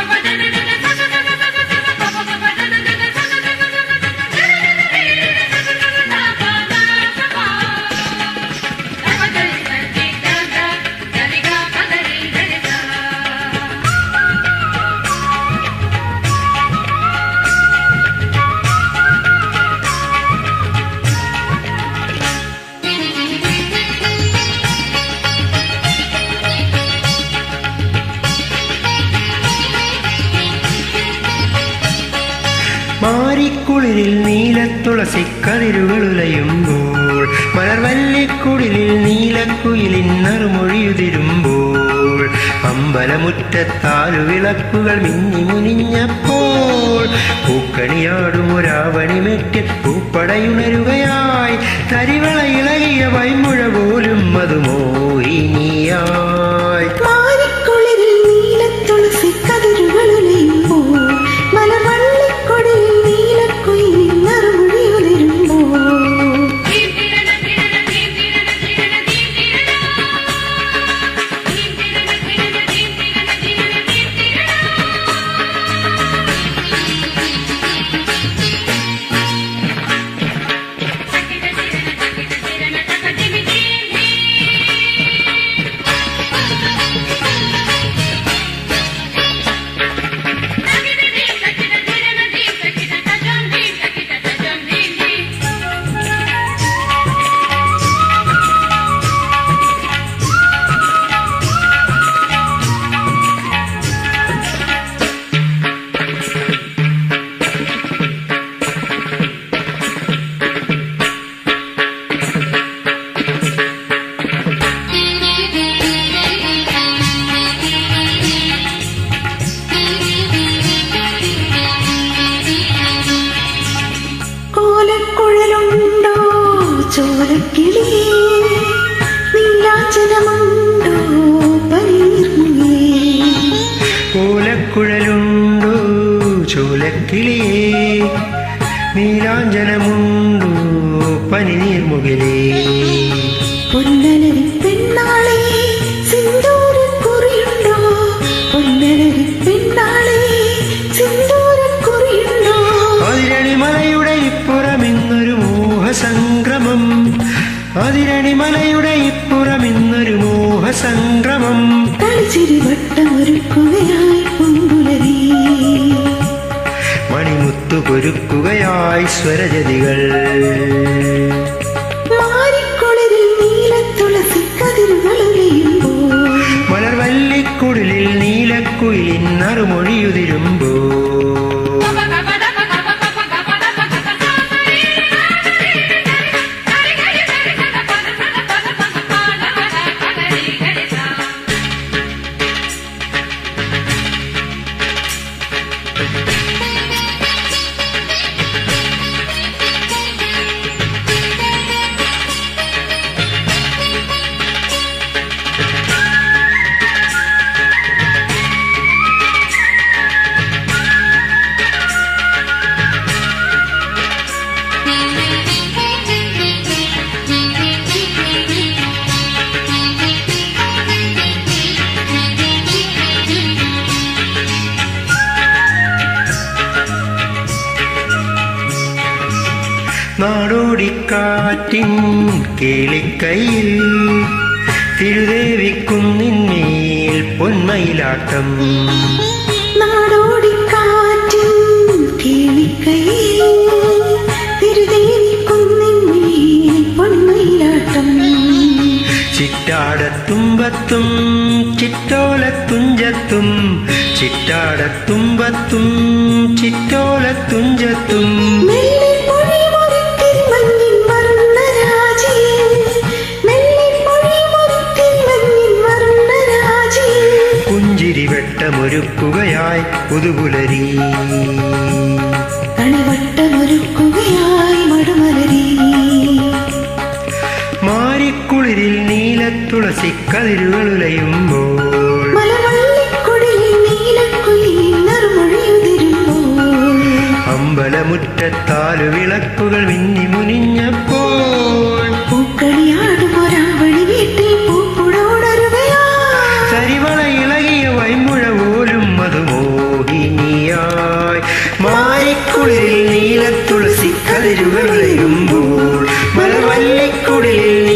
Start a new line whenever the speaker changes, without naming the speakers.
Papa, മാരിക്കുളിരിൽ നീലത്തുളസി കതിരുകളുലയുമ്പോൾ മലർവല്ലിക്കുടിലിൽ നീലക്കുയിലിൻ നറുമൊഴിയുതിരുമ്പോൾ അമ്പലമുറ്റത്താലു വിളക്കുകൾ മിന്നി മുനിഞ്ഞപ്പോൾ പൂക്കണിയാടുമൊരാവണിമെറ്റ് പൂപ്പടയുണരുകയായി തരിവള ഇളകിയ വൈമുഴ പോലും അത് മോഹിനിയായി
കോലക്കുഴലുണ്ടോ
ചോലക്കിളിയേ നീലാഞ്ജനമുണ്ടോ പനിനീർമുകിലേ
പൊന്നലരി
മോഹസംക്രമം. അതിരണിമലയുടെ ഇപ്പുറം ഇന്നൊരു മോഹസംക്രമം.
പൊങ്കുലരി.
മണിമുത്തു പൊരുക്കുകയായി സ്വരജതികൾ
മലർവല്ലിക്കുടലിൽ നീലത്തുളസി കതിരുകളുലയുമ്പോൾ
മലർവല്ലിക്കുടിലിൽ നീലക്കുയിലിൻ നറുമൊഴിയുതിരുമ്പോ thank you. നാടോടിക്കാറ്റിൻ കേളിക്കയിൽ തിരുദേവിക്കുന്നിന്മേൽ പൊന്മയിലാട്ടം.
നാടോടിക്കാറ്റിൻ കേളിക്കയിൽ തിരുദേവിക്കുന്നിന്മേൽ പൊന്മയിലാട്ടം.
ചിറ്റാടത്തുമ്പത്തും ചിറ്റോലത്തുഞ്ചത്തും ചിറ്റാടത്തുമ്പത്തും ചിറ്റോലത്തുഞ്ചത്തും.
മെല്ലെ
പുതുപുലരി.
കണിവട്ടമൊരുക്കുകയായി മടുമലരി.
മാരിക്കുളിരിൽ
നറുമൊഴിയുതിരുമ്പോൾ
അമ്പലമുറ്റത്താലു വിളക്കുകൾ മിന്നി മുനിഞ്ഞപ്പോൾ നീലക്കുയിലിൻ നറുമൊഴി